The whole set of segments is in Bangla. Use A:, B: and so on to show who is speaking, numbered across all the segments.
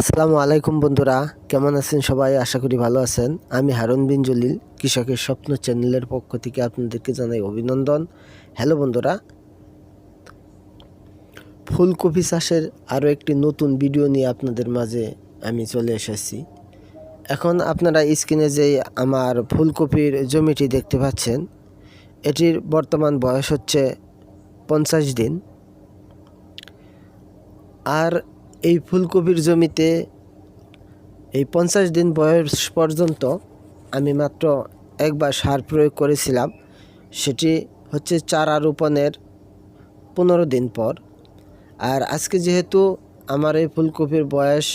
A: আসসালামু আলাইকুম বন্ধুরা, কেমন আছেন সবাই? আশা করি ভালো আছেন। আমি হারুন বিন জলিল, কৃষকের স্বপ্ন চ্যানেলের পক্ষ থেকে আপনাদেরকে জানাই অভিনন্দন। হ্যালো বন্ধুরা, ফুলকপি চাষের আরও একটি নতুন ভিডিও নিয়ে আপনাদের মাঝে আমি চলে এসেছি। এখন আপনারা স্ক্রিনে যে আমার ফুলকপির জমিটি দেখতে পাচ্ছেন, এটির বর্তমান বয়স হচ্ছে পঞ্চাশ দিন। আর এই ফুলকপির জমিতে এই পঞ্চাশ দিন বয়স পর্যন্ত আমি মাত্র একবার সার প্রয়োগ করেছিলাম। সেটি হচ্ছে চারা রোপণের পনেরো দিন পর। আর আজকে যেহেতু আমার এই ফুলকপির বয়স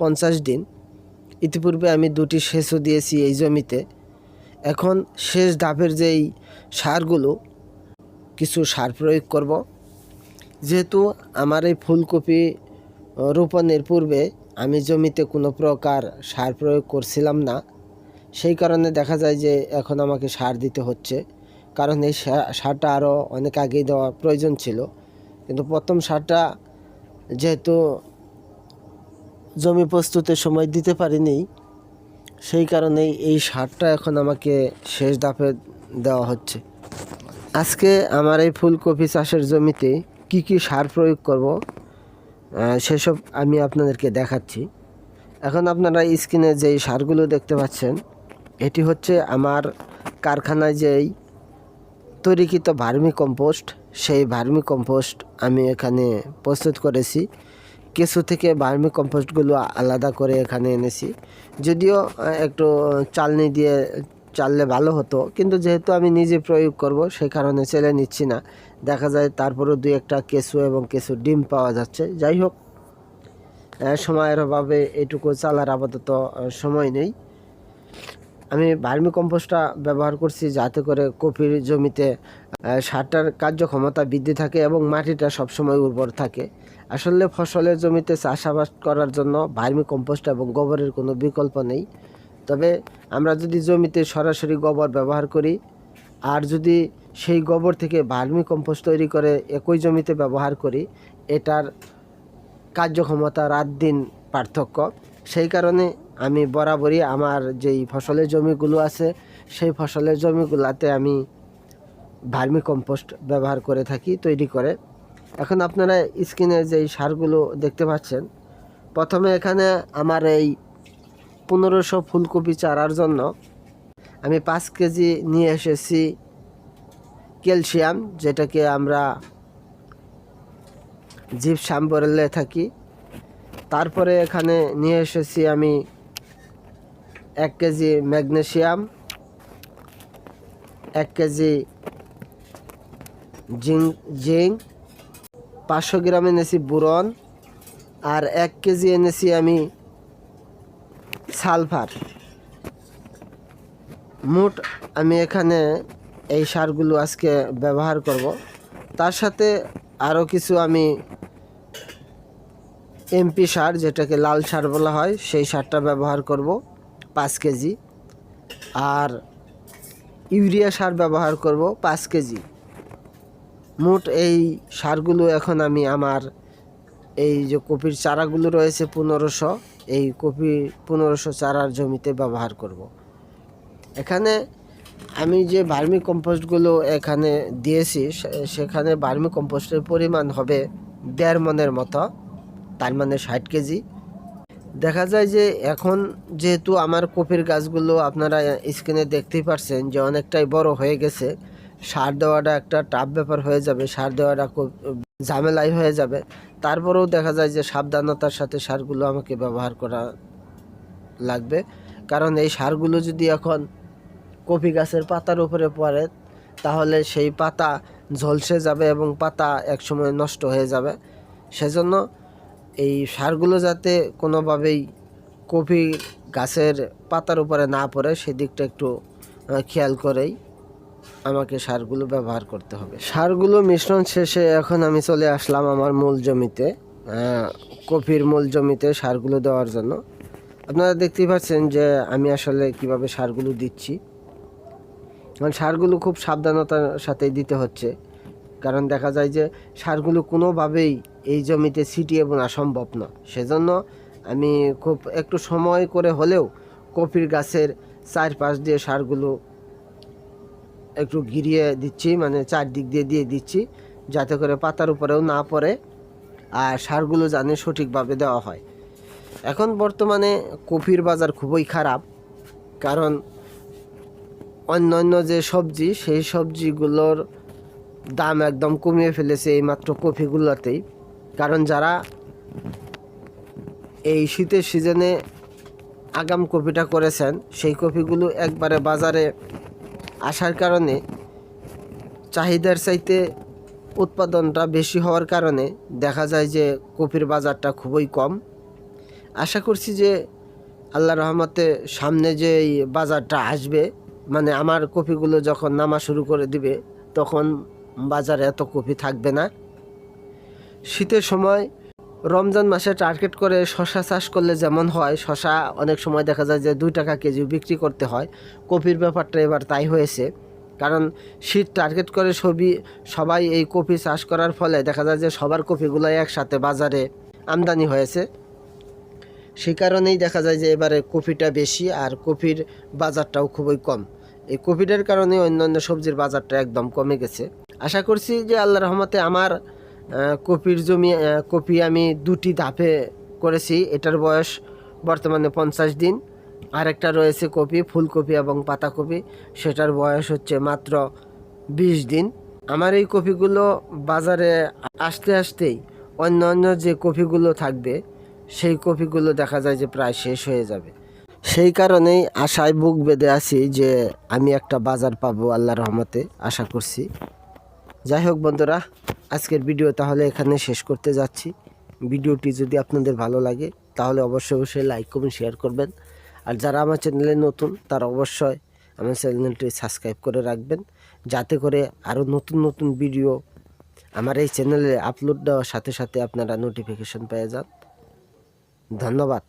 A: পঞ্চাশ দিন, ইতিপূর্বে আমি দুটি সেচও দিয়েছি এই জমিতে। এখন শেষ ধাপের যেই সারগুলো, কিছু সার প্রয়োগ করব। যেহেতু আমার এই ফুলকপি রোপণের পূর্বে আমি জমিতে কোনো প্রকার সার প্রয়োগ করছিলাম না। সেই কারণে দেখা যায় যে এখন আমাকে সার দিতে হচ্ছে। কারণ এই সারটা আরও অনেক আগেই দেওয়া প্রয়োজন ছিল। কিন্তু প্রথম সারটা যেহেতু জমি প্রস্তুতের সময় দিতে পারিনি, সেই কারণেই এই সারটা এখন আমাকে শেষ ধাপে দেওয়া হচ্ছে। আজকে আমার এই ফুলকপি চাষের জমিতে কি কি সার প্রয়োগ করব? সেসব আমি আপনাদেরকে দেখাচ্ছি। এখন আপনারা স্ক্রিনে যেই সারগুলো দেখতে পাচ্ছেন, এটি হচ্ছে আমার কারখানায় যেই তৈরিকৃত ভার্মি কম্পোস্ট। সেই ভার্মি কম্পোস্ট আমি এখানে প্রস্তুত করেছি। কেঁচু থেকে ভার্মি কম্পোস্টগুলো আলাদা করে এখানে এনেছি। যদিও একটু চালনি দিয়ে চাললে ভালো হতো, কিন্তু যেহেতু আমি নিজে প্রয়োগ করব সেই কারণে চেলে নিচ্ছি না। দেখা যায় তারপরেও দুই একটা কেঁচু এবং কেঁচু ডিম পাওয়া যাচ্ছে। যাই হোক সময়ের অভাবে এটুকু চালার আপাতত সময় নেই। আমি ভার্মি কম্পোস্টটা ব্যবহার করছি যাতে করে কপির জমিতে সারটার কার্যক্ষমতা বৃদ্ধি থাকে এবং মাটিটা সবসময় উর্বর থাকে। আসলে ফসলের জমিতে চাষাবাদ করার জন্য ভার্মি কম্পোস্ট এবং গোবরের কোনো বিকল্প নেই। তবে আমরা যদি জমিতে সরাসরি গোবর ব্যবহার করি আর যদি সেই গোবর থেকে ভার্মি কম্পোস্ট তৈরি করে একই জমিতে ব্যবহার করি, এটার কার্যক্ষমতা রাত দিন পার্থক্য। সেই কারণে আমি বরাবরই আমার যেই ফসলের জমিগুলো আছে, সেই ফসলের জমিগুলোতে আমি ভার্মি কম্পোস্ট ব্যবহার করে থাকি, তৈরি করে। এখন আপনারা স্ক্রিনে যেই সারগুলো দেখতে পাচ্ছেন, প্রথমে এখানে আমার এই পনেরোশো ফুলকপি চারার জন্য আমি পাঁচ কেজি নিয়ে এসেছি ক্যালসিয়াম, যেটাকে আমরা জিপসাম বলে থাকি। তারপরে এখানে নিয়ে এসেছি আমি এক কেজি ম্যাগনেশিয়াম এক কেজি জিঙ্ক জিঙ্ক পাঁচশো গ্রাম এনেছি বুরন, আর এক কেজি এনেছি আমি সালফার। মোট আমি এখানে এই সারগুলো আজকে ব্যবহার করব। তার সাথে আরও কিছু আমি এমপি সার, যেটাকে লাল সার বলা হয়, সেই সারটা ব্যবহার করব পাঁচ কেজি। আর ইউরিয়া সার ব্যবহার করব পাঁচ কেজি। মোট এই সারগুলো এখন আমি আমার এই যে কপির চারাগুলো রয়েছে পনেরোশো, এই কপি পনেরোশো চারার জমিতে ব্যবহার করব। এখানে আমি যে ভার্মি কম্পোস্টগুলো এখানে দিয়েছি সেখানে ভার্মি কম্পোস্টের পরিমাণ হবে দেড় মনের মতো, তার মানে ষাট কেজি। দেখা যায় যে এখন যেহেতু আমার কপির গাছগুলো আপনারা স্ক্রিনে দেখতেই পারছেন যে অনেকটাই বড় হয়ে গেছে, সার দেওয়াটা একটা টাফ ব্যাপার হয়ে যাবে, সার দেওয়াটা খুব ঝামেলাই হয়ে যাবে। তারপরেও দেখা যায় যে সাবধানতার সাথে সারগুলো আমাকে ব্যবহার করা লাগবে, কারণ এই সারগুলো যদি এখন কপি গাছের পাতার উপরে পড়ে, তাহলে সেই পাতা ঝলসে যাবে এবং পাতা একসময় নষ্ট হয়ে যাবে। সেজন্য এই সারগুলো যাতে কোনোভাবেই কপি গাছের পাতার উপরে না পড়ে, সেদিকটা একটু খেয়াল করেই আমাকে সারগুলো ব্যবহার করতে হবে। সারগুলো মিশ্রণ শেষে এখন আমি চলে আসলাম আমার মূল জমিতে কপির মূল জমিতে সারগুলো দেওয়ার জন্য। আপনারা দেখতেই পাচ্ছেন যে আমি আসলে কীভাবে সারগুলো দিচ্ছি। কারণ সারগুলো খুব সাবধানতার সাথে দিতে হচ্ছে। কারণ দেখা যায় যে সারগুলো কোনোভাবেই এই জমিতে ছিটিয়ে বোনা সম্ভব না। সেজন্য আমি খুব একটু সময় করে হলেও কপির গাছের চারপাশ দিয়ে সারগুলো একটু ঘিরিয়ে দিচ্ছি মানে চারদিক দিয়ে দিয়ে দিচ্ছি, যাতে করে পাতার উপরেও না পড়ে আর সারগুলো জানে সঠিকভাবে দেওয়া হয়। এখন বর্তমানে কপির বাজার খুবই খারাপ, কারণ অন্যান্য যে সবজি, সেই সবজিগুলোর দাম একদম কমিয়ে ফেলেছে এইমাত্র কপিগুলোতেই। কারণ যারা এই শীতের সিজনে আগাম কপিটা করেছেন, সেই কপিগুলো একবারে বাজারে আসার কারণে, চাহিদার চাইতে উৎপাদনটা বেশি হওয়ার কারণে দেখা যায় যে কপির বাজারটা খুবই কম। আশা করছি যে আল্লাহ রহমতে সামনে যে এই বাজারটা আসবে মানে আমার কপিগুলো যখন নামা শুরু করে দিবে, তখন বাজারে এত কপি থাকবে না। শীতের সময় রমজান মাসে টার্গেট করে শশা চাষ করলে যেমন হয়, শশা অনেক সময় দেখা যায় যে দুই টাকা কেজি বিক্রি করতে হয়। কপির ব্যাপারটা এবার তাই হয়েছে। কারণ শীত টার্গেট করে সবই, সবাই এই কপি চাষ করার ফলে দেখা যায় যে সবার কপিগুলো একসাথে বাজারে আমদানি হয়েছে। সেই কারণেই দেখা যায় যে এবারে কপিটা বেশি আর কপির বাজারটাও খুবই কম। এই কপিটার কারণে অন্যান্য সবজির বাজারটা একদম কমে গেছে। আশা করছি যে আল্লাহ রহমতে আমার কপির জমি কপি আমি দুটি ধাপে করেছি। এটার বয়স বর্তমানে পঞ্চাশ দিন। আরেকটা রয়েছে কপি ফুলকপি এবং পাতাকপি। সেটার বয়স হচ্ছে মাত্র বিশ দিন। আমার এই কপিগুলো বাজারে আসতে আসতেই অন্য অন্য যে কপিগুলো থাকবে সেই কপিগুলো দেখা যায় যে প্রায় শেষ হয়ে যাবে। সেই কারণেই আশায় বুক বেঁধে আছি যে আমি একটা বাজার পাবো আল্লাহ রহমতে, আশা করছি। যাই হোক বন্ধুরা, আজকের ভিডিও তাহলে এখানে শেষ করতে যাচ্ছি। ভিডিওটি যদি আপনাদের ভালো লাগে, তাহলে অবশ্যই অবশ্যই লাইক কমেন্ট শেয়ার করবেন। আর যারা আমার চ্যানেলে নতুন, তারা অবশ্যই আমার চ্যানেলটি সাবস্ক্রাইব করে রাখবেন, যাতে করে আরও নতুন নতুন ভিডিও আমার এই চ্যানেলে আপলোড দেওয়ার সাথে সাথে আপনারা নোটিফিকেশন পেয়ে যান। ধন্যবাদ।